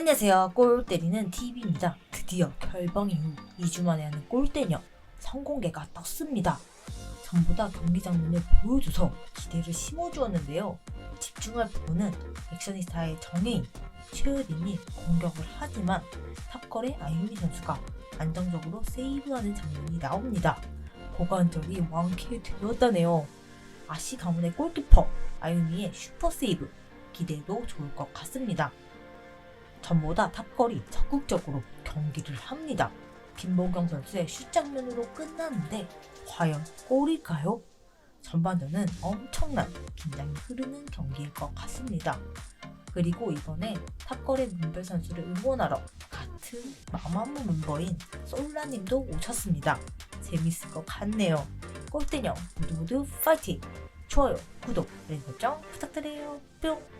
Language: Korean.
안녕하세요. 골 때리는 TV입니다. 드디어 결방 이후 2주 만에 하는 골 때녀 성공개가 떴습니다. 전보다 경기 장면을 보여줘서 기대를 심어주었는데요. 집중할 부분은 액션이스타의 정혜인, 최유린이 공격을 하지만 탑걸의 아유미 선수가 안정적으로 세이브하는 장면이 나옵니다. 고관절이 완쾌 되었다네요. 아시 가문의 골키퍼 아유미의 슈퍼 세이브 기대도 좋을 것 같습니다. 전보다 탑걸이 적극적으로 경기를 합니다. 김보경 선수의 슛 장면으로 끝났는데 과연 골일까요? 전반전은 엄청난 긴장이 흐르는 경기일 것 같습니다. 그리고 이번에 탑걸의 문별 선수를 응원하러 같은 마마무 멤버인 솔라님도 오셨습니다. 재밌을 것 같네요. 골대녀 모두 모두 파이팅! 좋아요, 구독, 알림 설정 부탁드려요. 뿅!